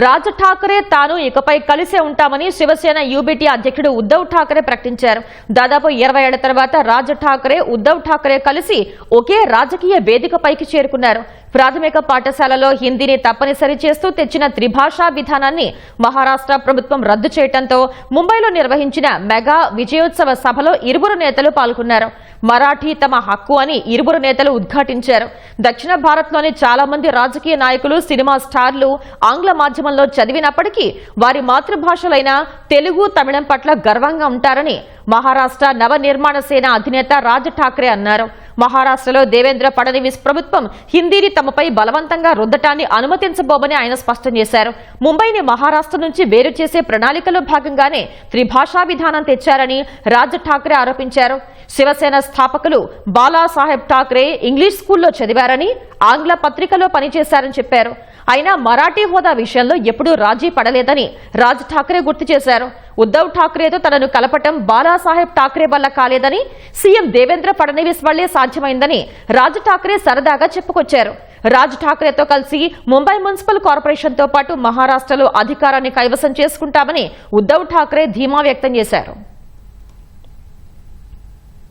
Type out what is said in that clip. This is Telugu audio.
రాజ్ ఠాకరే తాను ఇకపై కలిసే ఉంటామని శివసేన యూబీటీ అధ్యక్షుడు ఉద్దవ్ ఠాకరే ప్రకటించారు. దాదాపు ఇరవై ఏళ్ళ తర్వాత రాజ్ ఠాకరే ఉద్దవ్ ఠాకరే కలిసి ఒకే రాజకీయ వేదికపైకి చేరుకున్నారు. ప్రాథమిక పాఠశాలలో హిందీని తప్పనిసరి చేస్తూ తెచ్చిన త్రిభాషా విధానాన్ని మహారాష్ట్ర ప్రభుత్వం రద్దు చేయడంతో ముంబైలో నిర్వహించిన మెగా విజయోత్సవ సభలో ఇరువురు నేతలు పాల్గొన్నారు. మరాఠీ తమ హక్కు అని ఇరువురు నేతలు ఉద్ఘాటించారు. దక్షిణ భారత్లోని చాలా మంది రాజకీయ నాయకులు సినిమా స్టార్లు ఆంగ్ల మాధ్యమంలో చదివినప్పటికీ వారి మాతృభాషలైన తెలుగు తమిళం పట్ల గర్వంగా ఉంటారని మహారాష్ట్ర నవ నిర్మాణ సేన అధినేత రాజ్ ఠాక్రే అన్నారు. మహారాష్ట్రలో దేవేంద్ర ఫడ్నవీస్ ప్రభుత్వం హిందీని తమపై బలవంతంగా రుద్దటాన్ని అనుమతించబోమని ఆయన స్పష్టం చేశారు. ముంబైని మహారాష్ట్ర నుంచి వేరు చేసే ప్రణాళికలో భాగంగానే త్రిభాషా విధానం తెచ్చారని రాజ్ ఠాక్రే ఆరోపించారు. శివసేన స్థాపకులు బాలాసాహెబ్ ఠాక్రే ఇంగ్లీష్ స్కూల్లో చదివారని ఆంగ్ల పత్రికలో పనిచేశారని చెప్పారు. అయినా మరాఠీ హోదా విషయంలో ఎప్పుడూ రాజీ పడలేదని రాజ్ ఠాక్రే గుర్తు చేశారు. ఉద్దవ్ ఠాక్రేతో తనను కలపటం బాలాసాహెబ్ ఠాక్రే వల్ల కాలేదని సీఎం దేవేంద్ర ఫడ్నవీస్ వల్లే సాధ్యమైందని రాజ్ ఠాక్రే సరదాగా చెప్పుకొచ్చారు. రాజ్ ఠాక్రేతో కలిసి ముంబై మున్సిపల్ కార్పొరేషన్తో పాటు మహారాష్ట్రలో అధికారాన్ని కైవసం చేసుకుంటామని ఉద్దవ్ ఠాక్రే ధీమా వ్యక్తం చేశారు.